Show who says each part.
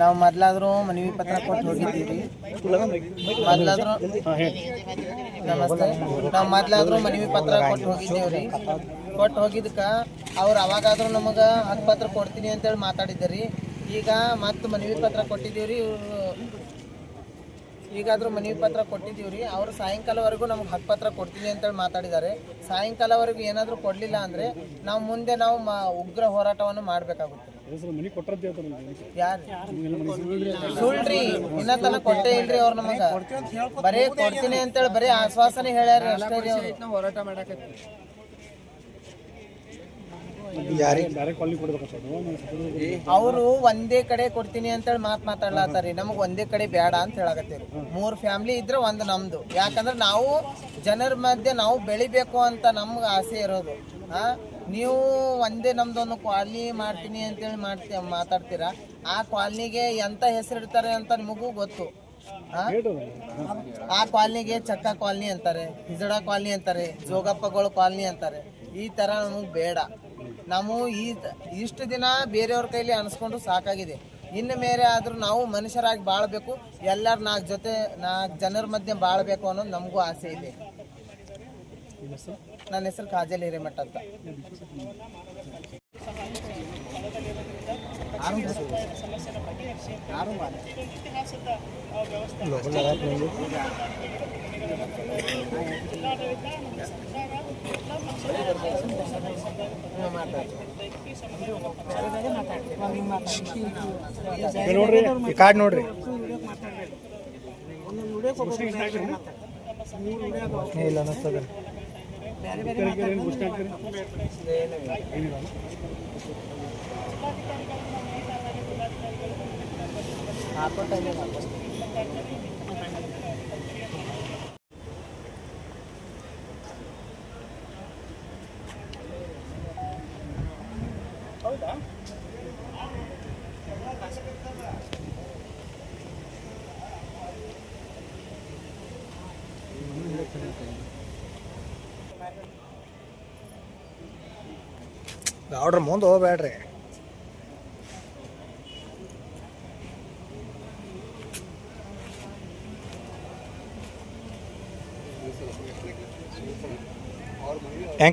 Speaker 1: ನಾವು ಮೊದ್ಲಾದ್ರೂ ಮನವಿ ಪತ್ರ ಕೊಟ್ಟು ಹೋಗಿದ್ದೀವಿ. ಮೊದ್ಲಾದ್ರೂ ನಮಸ್ತೆ. ನಾವು ಮೊದ್ಲಾದ್ರೂ ಮನವಿ ಪತ್ರ ಕೊಟ್ಟು ಹೋಗಿದ್ದೀವ್ರಿ. ಕೊಟ್ಟು ಹೋಗಿದ್ದಕ್ಕೆ ಅವ್ರು ಅವಾಗಾದ್ರೂ ನಮಗೆ ಹತ್ತು ಪತ್ರ ಕೊಡ್ತೀನಿ ಅಂತೇಳಿ ಮಾತಾಡಿದ್ದೀರಿ. ಈಗ ಮತ್ತೆ ಮನವಿ ಪತ್ರ ಕೊಟ್ಟಿದ್ದೀವ್ರಿ ಇವ್ರು. ಈಗಾದ್ರೂ ಮನವಿ ಪತ್ರ ಕೊಟ್ಟಿದ್ದೀವ್ರಿ. ಅವರು ಸಾಯಂಕಾಲವರೆಗೂ ನಮ್ಗೆ ಹತ್ತು ಪತ್ರ ಕೊಡ್ತೀನಿ ಅಂತೇಳಿ ಮಾತಾಡಿದ್ದಾರೆ. ಸಾಯಂಕಾಲವರೆಗೂ ಏನಾದರೂ ಕೊಡಲಿಲ್ಲ ಅಂದರೆ ನಾವು ಮುಂದೆ ನಾವು ಮ ಉಗ್ರ ಹೋರಾಟವನ್ನು ಮಾಡಬೇಕಾಗುತ್ತೆ. ಸುಳ್ರಿ ಇನ್ನ ತನ ಕೊಟ್ಟೇ ಇಲ್ರಿ ಅವ್ರು ನಮಗ. ಬರೀ ಕೊಡ್ತೀನಿ ಅಂತೇಳಿ ಬರೀ ಆಶ್ವಾಸನೆ ಹೇಳ್ಯಾರ ಅಷ್ಟೇ ರೀ ಅವ್ರು.
Speaker 2: ಹೋರಾಟ ಮಾಡಕತ್ತಿ
Speaker 1: ಅವರು ಒಂದೇ ಕಡೆ ಕೊಡ್ತೀನಿ ಅಂತೇಳಿ ಮಾತ್ ಮಾತಾಡ್ಲಾತಾರಿ ನಮಗ್ ಒಂದೇ ಕಡೆ ಬೇಡ ಅಂತ ಹೇಳಕತ್ತೀರಿ ಮೂರು ಫ್ಯಾಮಿಲಿ ಇದ್ರೆ ಒಂದು ನಮ್ದು. ಯಾಕಂದ್ರೆ ನಾವು ಜನರ ಮಧ್ಯೆ ನಾವು ಬೆಳಿಬೇಕು ಅಂತ ನಮ್ಗೆ ಆಸೆ ಇರೋದು. ಹಾ? ನೀವು ಒಂದೇ ನಮ್ದೊಂದು ಕಾಲನಿ ಮಾಡ್ತೀನಿ ಅಂತೇಳಿ ಮಾಡ್ತಿ ಮಾತಾಡ್ತೀರಾ? ಆ ಕಾಲನಿಗೆ ಎಂತ ಹೆಸರಿಡ್ತಾರೆ ಅಂತ ನಿಮಗೂ ಗೊತ್ತು. ಆ? ಕಾಲನಿಗೆ ಚಕ್ಕ ಕಾಲನಿ ಅಂತಾರೆ, ಹಿಜಡ ಕಾಲನಿ ಅಂತಾರೆ, ಜೋಗಪ್ಪಗಳ ಕಾಲನಿ ಅಂತಾರೆ. ಈ ತರ ನಮಗೆ ಬೇಡ. ನಾವು ಈ ಇಷ್ಟು ದಿನ ಬೇರೆಯವ್ರ ಕೈಲಿ ಅನಿಸ್ಕೊಂಡು ಸಾಕಾಗಿದೆ. ಇನ್ನು ಮೇಲೆ ಆದ್ರೂ ನಾವು ಮನುಷ್ಯರಾಗಿ ಬಾಳ್ಬೇಕು, ಎಲ್ಲರ ನಾಲ್ಕು ಜೊತೆ ನಾಲ್ಕು ಜನರ ಮಧ್ಯೆ ಬಾಳ್ಬೇಕು ಅನ್ನೋದು ನಮಗೂ ಆಸೆ ಇದೆ. ನನ್ನ ಹೆಸರು ಕಾಜಲ್ ಹಿರೇಮಠ ಅಂತ
Speaker 3: ನೋಡ್ರಿ ಈ ಕಾರ್ಡ್ ನೋಡ್ರಿ
Speaker 1: ಇಲ್ಲ ಅನ್ನಿಸ್ತದ
Speaker 3: ಏನು ಘೋಷಣೆ ಆಗ್ತೀರಿ
Speaker 1: ಹಾಕೋ ಟೈಮಿಗೆ
Speaker 2: ಆರ್ಡ್ರ್ ಮುಂದೆ ಹೋಗ್ಬೇಡ್ರಿ.